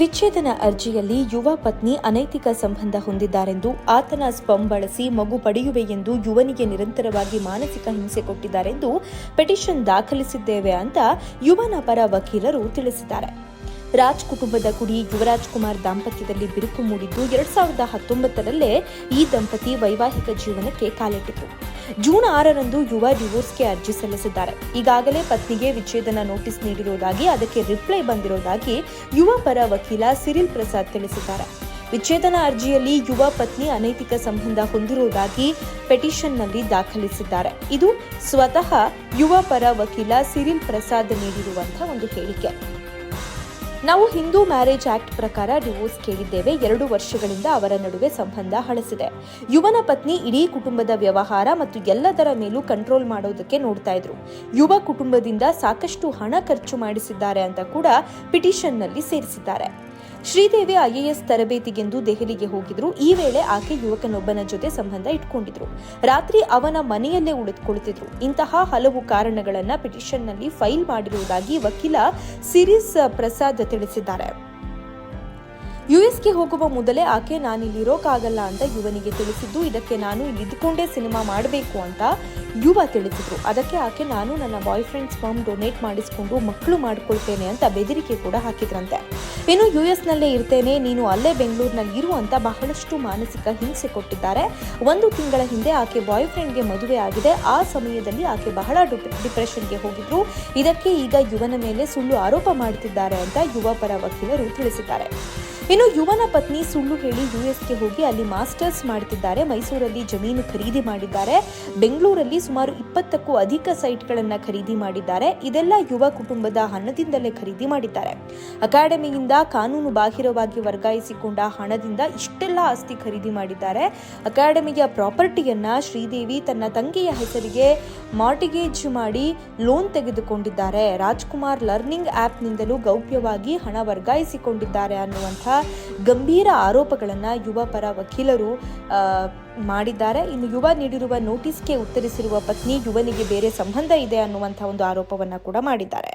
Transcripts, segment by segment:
ವಿಚ್ಛೇದನ ಅರ್ಜಿಯಲ್ಲಿ ಯುವ ಪತ್ನಿ ಅನೈತಿಕ ಸಂಬಂಧ ಹೊಂದಿದ್ದಾರೆಂದು ಆತನ ಸ್ಪಂ ಬಳಸಿ ಮಗು ಪಡೆಯುವೆ ಎಂದು ಯುವನಿಗೆ ನಿರಂತರವಾಗಿ ಮಾನಸಿಕ ಹಿಂಸೆ ಕೊಟ್ಟಿದ್ದಾರೆಂದು ಪಿಟಿಷನ್ ದಾಖಲಿಸಿದ್ದೇವೆ ಅಂತ ಯುವನ ಪರ ವಕೀಲರು ತಿಳಿಸಿದ್ದಾರೆ. ರಾಜ್ ಕುಟುಂಬದ ಕುಡಿ ಯುವರಾಜ್ ಕುಮಾರ್ ದಾಂಪತ್ಯದಲ್ಲಿ ಬಿರುಕು ಮೂಡಿದ್ದು ಎರಡ್ ಸಾವಿರದ ಹತ್ತೊಂಬತ್ತರಲ್ಲೇ ಈ ದಂಪತಿ ವೈವಾಹಿಕ ಜೀವನಕ್ಕೆ ಕಾಲಿಟ್ಟಿತು ಜೂನ್ ಆರರಂದು ಯುವ ಡಿವೋರ್ಸ್ಗೆ ಅರ್ಜಿ ಸಲ್ಲಿಸಿದ್ದಾರೆ. ಈಗಾಗಲೇ ಪತ್ನಿಗೆ ವಿಚ್ಛೇದನ ನೋಟಿಸ್ ನೀಡಿರುವುದಾಗಿ ಅದಕ್ಕೆ ರಿಪ್ಲೈ ಬಂದಿರುವುದಾಗಿ ಯುವ ಪರ ವಕೀಲ ಸಿರಿಲ್ ಪ್ರಸಾದ್ ತಿಳಿಸಿದ್ದಾರೆ. ವಿಚ್ಛೇದನ ಅರ್ಜಿಯಲ್ಲಿ ಯುವ ಪತ್ನಿ ಅನೈತಿಕ ಸಂಬಂಧ ಹೊಂದಿರುವುದಾಗಿ ಪೆಟಿಷನ್ನಲ್ಲಿ ದಾಖಲಿಸಿದ್ದಾರೆ. ಇದು ಸ್ವತಃ ಯುವ ಪರ ವಕೀಲ ಸಿರಿಲ್ ಪ್ರಸಾದ್ ನೀಡಿರುವಂತಹ ಒಂದು ಹೇಳಿಕೆ. ನಾವು ಹಿಂದೂ ಮ್ಯಾರೇಜ್ ಆಕ್ಟ್ ಪ್ರಕಾರ ಡಿವೋರ್ಸ್ ಕೇಳಿದ್ದೇವೆ. ಎರಡು ವರ್ಷಗಳಿಂದ ಅವರ ನಡುವೆ ಸಂಬಂಧ ಹಳಸಿದೆ. ಯುವನ ಪತ್ನಿ ಇಡೀ ಕುಟುಂಬದ ವ್ಯವಹಾರ ಮತ್ತು ಎಲ್ಲದರ ಮೇಲೂ ಕಂಟ್ರೋಲ್ ಮಾಡೋದಕ್ಕೆ ನೋಡ್ತಾ ಇದ್ರು. ಯುವ ಕುಟುಂಬದಿಂದ ಸಾಕಷ್ಟು ಹಣ ಖರ್ಚು ಮಾಡಿಸಿದ್ದಾರೆ ಅಂತ ಕೂಡ ಪಿಟಿಷನ್ನಲ್ಲಿ ಸೇರಿಸಿದ್ದಾರೆ. ಶ್ರೀದೇವಿ ಐಎಎಸ್ ತರಬೇತಿಗೆಂದು ದೆಹಲಿಗೆ ಹೋಗಿದ್ರು. ಈ ವೇಳೆ ಆಕೆ ಯುವಕನೊಬ್ಬನ ಜೊತೆ ಸಂಬಂಧ ಇಟ್ಕೊಂಡಿದ್ರು. ರಾತ್ರಿ ಅವನ ಮನೆಯಲ್ಲೇ ಉಳಿದುಕೊಳ್ಳುತ್ತಿದ್ರು. ಇಂತಹ ಹಲವು ಕಾರಣಗಳನ್ನ ಪಿಟಿಷನ್ನಲ್ಲಿ ಫೈಲ್ ಮಾಡಿರುವುದಾಗಿ ವಕೀಲ ಸಿರಿಸ್ ಪ್ರಸಾದ್ ತಿಳಿಸಿದ್ದಾರೆ. ಯುಎಸ್ಗೆ ಹೋಗುವ ಮೊದಲೇ ಆಕೆ ನಾನಿಲ್ಲಿರೋಕ್ಕಾಗಲ್ಲ ಅಂತ ಯುವನಿಗೆ ತಿಳಿಸಿದ್ದು, ಇದಕ್ಕೆ ನಾನು ಇಲ್ಲಿದ್ದುಕೊಂಡೇ ಸಿನಿಮಾ ಮಾಡಬೇಕು ಅಂತ ಯುವ ತಿಳಿಸಿದ್ರು. ಅದಕ್ಕೆ ಆಕೆ, ನಾನು ನನ್ನ ಬಾಯ್ ಫ್ರೆಂಡ್ ಸ್ಪರ್ಮ್ ಡೊನೇಟ್ ಮಾಡಿಸಿಕೊಂಡು ಮಕ್ಕಳು ಮಾಡಿಕೊಳ್ತೇನೆ ಅಂತ ಬೆದರಿಕೆ ಕೂಡ ಹಾಕಿದ್ರಂತೆ. ಇನ್ನು ಯುಎಸ್ನಲ್ಲೇ ಇರ್ತೇನೆ, ನೀನು ಅಲ್ಲೇ ಬೆಂಗಳೂರಿನಲ್ಲಿ ಇರು ಅಂತ ಬಹಳಷ್ಟು ಮಾನಸಿಕ ಹಿಂಸೆ ಕೊಟ್ಟಿದ್ದಾರೆ. ಒಂದು ತಿಂಗಳ ಹಿಂದೆ ಆಕೆ ಬಾಯ್ ಫ್ರೆಂಡ್ಗೆ ಮದುವೆ ಆಗಿದೆ. ಆ ಸಮಯದಲ್ಲಿ ಆಕೆ ಬಹಳ ಡಿಪ್ರೆಷನ್ಗೆ ಹೋಗಿದ್ರು. ಇದಕ್ಕೆ ಈಗ ಯುವನ ಮೇಲೆ ಸುಳ್ಳು ಆರೋಪ ಮಾಡುತ್ತಿದ್ದಾರೆ ಅಂತ ಯುವ ಪರ ವಕೀಲರು ತಿಳಿಸಿದ್ದಾರೆ. ಇನ್ನು ಯುವನ ಪತ್ನಿ ಸುಳ್ಳು ಹೇಳಿ ಯುಎಸ್ಗೆ ಹೋಗಿ ಅಲ್ಲಿ ಮಾಸ್ಟರ್ಸ್ ಮಾಡುತ್ತಿದ್ದಾರೆ ಮೈಸೂರಲ್ಲಿ ಜಮೀನು ಖರೀದಿ ಮಾಡಿದ್ದಾರೆ. ಬೆಂಗಳೂರಲ್ಲಿ ಸುಮಾರು ಇಪ್ಪತ್ತಕ್ಕೂ ಅಧಿಕ ಸೈಟ್ಗಳನ್ನು ಖರೀದಿ ಮಾಡಿದ್ದಾರೆ. ಇದೆಲ್ಲ ಯುವ ಕುಟುಂಬದ ಹಣದಿಂದಲೇ ಖರೀದಿ ಮಾಡಿದ್ದಾರೆ. ಅಕಾಡೆಮಿಯಿಂದ ಕಾನೂನು ಬಾಹಿರವಾಗಿ ವರ್ಗಾಯಿಸಿಕೊಂಡ ಹಣದಿಂದ ಇಷ್ಟೆಲ್ಲ ಆಸ್ತಿ ಖರೀದಿ ಮಾಡಿದ್ದಾರೆ. ಅಕಾಡೆಮಿಯ ಪ್ರಾಪರ್ಟಿಯನ್ನ ಶ್ರೀದೇವಿ ತನ್ನ ತಂಗಿಯ ಹೆಸರಿಗೆ ಮಾರ್ಟಿಗೇಜ್ ಮಾಡಿ ಲೋನ್ ತೆಗೆದುಕೊಂಡಿದ್ದಾರೆ. ರಾಜ್ಕುಮಾರ್ ಲರ್ನಿಂಗ್ ಆ್ಯಪ್ನಿಂದಲೂ ಗೌಪ್ಯವಾಗಿ ಹಣ ವರ್ಗಾಯಿಸಿಕೊಂಡಿದ್ದಾರೆ ಅನ್ನುವಂಥ ಗಂಭೀರ ಆರೋಪಗಳನ್ನು ಯುವ ಪರ ವಕೀಲರು ಮಾಡಿದ್ದಾರೆ. ಇನ್ನು ಯುವ ನೀಡಿರುವ ನೋಟಿಸ್ಗೆ ಉತ್ತರಿಸಿರುವ ಪತ್ನಿ ಯುವನಿಗೆ ಬೇರೆ ಸಂಬಂಧ ಇದೆ ಅನ್ನುವಂಥ ಒಂದು ಆರೋಪವನ್ನು ಕೂಡ ಮಾಡಿದ್ದಾರೆ.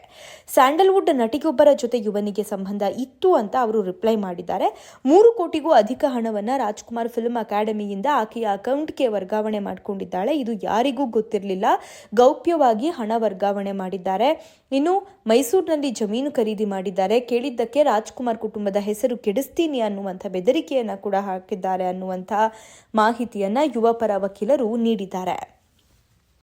ಸ್ಯಾಂಡಲ್ವುಡ್ ನಟಿಗೊಬ್ಬರ ಜೊತೆ ಯುವನಿಗೆ ಸಂಬಂಧ ಇತ್ತು ಅಂತ ಅವರು ರಿಪ್ಲೈ ಮಾಡಿದ್ದಾರೆ. ಮೂರು ಕೋಟಿಗೂ ಅಧಿಕ ಹಣವನ್ನು ರಾಜ್ಕುಮಾರ್ ಫಿಲ್ಮ್ ಅಕಾಡೆಮಿಯಿಂದ ಆಕೆಯ ಅಕೌಂಟ್ಗೆ ವರ್ಗಾವಣೆ ಮಾಡಿಕೊಂಡಿದ್ದಾಳೆ. ಇದು ಯಾರಿಗೂ ಗೊತ್ತಿರಲಿಲ್ಲ. ಗೌಪ್ಯವಾಗಿ ಹಣ ವರ್ಗಾವಣೆ ಮಾಡಿದ್ದಾರೆ. ಇನ್ನು ಮೈಸೂರಿನಲ್ಲಿ ಜಮೀನು ಖರೀದಿ ಮಾಡಿದ್ದಾರೆ. ಕೇಳಿದ್ದಕ್ಕೆ ರಾಜ್ಕುಮಾರ್ ಕುಟುಂಬದ ಹೆಸರು ಕೆಡಿಸ್ತೀನಿ ಅನ್ನುವಂಥ ಬೆದರಿಕೆಯನ್ನು ಕೂಡ ಹಾಕಿದ್ದಾರೆ ಅನ್ನುವಂಥ ಮಾಹಿತಿಯನ್ನ ಯುವ ಪರ ವಕೀಲರು ನೀಡಿದ್ದಾರೆ.